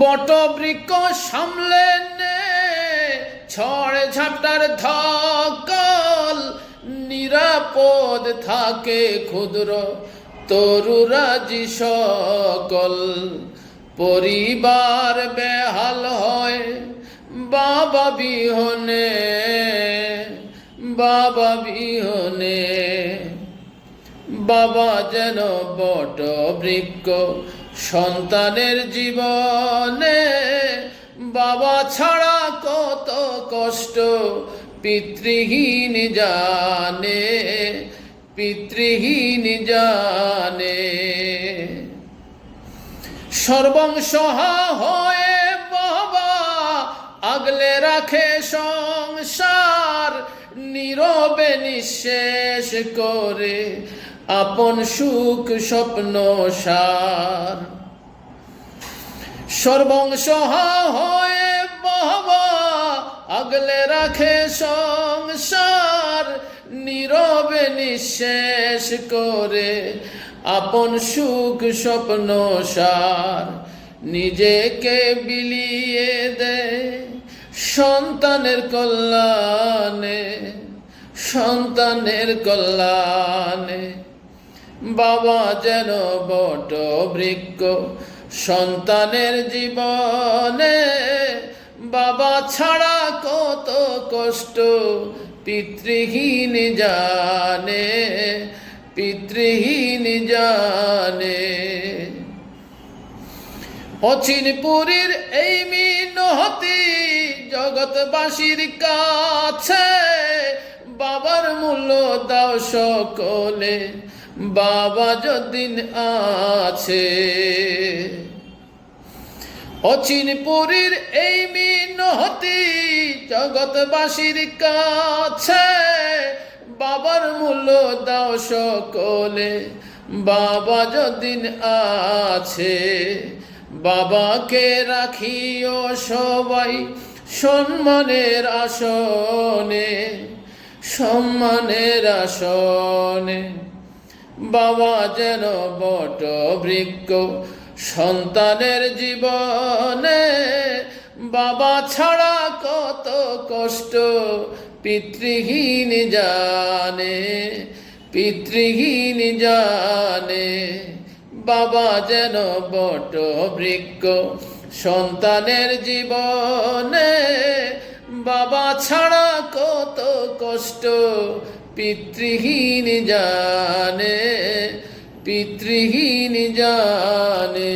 বট বৃক্ষ সামলে নে ছড়ে ঝাপটার ধকল, নিরাপদ থাকে ক্ষুদ্র তরুরাজি সকল। পরিবার বেহাল হয়, বাবা বিহনে বাবা বিহনে। বাবা যেন বট বৃক্ষ সন্তানের জীবনে বাবা ছাড়া কত কষ্ট, পিতৃহীন জানে পিতৃহীন জানে। সর্বংসহা হয়ে বাবা আগলে রাখে সংসার, নীরবে নিঃশেষ করে। আপন সুখ স্বপ্ন সার। সর্বংসহা হয়ে বাবা আগলে রাখে সংসার, নীরবে নিঃশেষ করে আপন সুখ স্বপ্ন সার। নিজেকে বিলিয়ে দেয় সন্তানের কল্যাণে সন্তানের কল্যাণে। বাবা যেন বট বৃক্ষ সন্তানের জীবনে। বাবা ছাড়া কত কষ্ট, পিতৃহীন জানে পিতৃহীন জানে। অচিন পুরীর এই মিনহতি জগৎবাসীর কাছে, বাবার মূল্য দাও সকলে। বাবা যদিন আছে। অচিন পুরীর এই মিনহতি জগৎবাসীর কাছে বাবার মূল্য দাও সকলে। বাবা যদিন আছে, বাবাকে রাখিও সবাই সম্মানের আসনে সম্মানের আসনে। বাবা যেন বট বৃক্ষ সন্তানের জীবনে। বাবা ছাড়া কত কষ্ট, পিতৃহীন জানে পিতৃহীন জানে। বাবা যেন বট বৃক্ষ সন্তানের জীবনে। বাবা ছাড়া কত কষ্ট পিতৃহীন জানে পিতৃহীন জানে।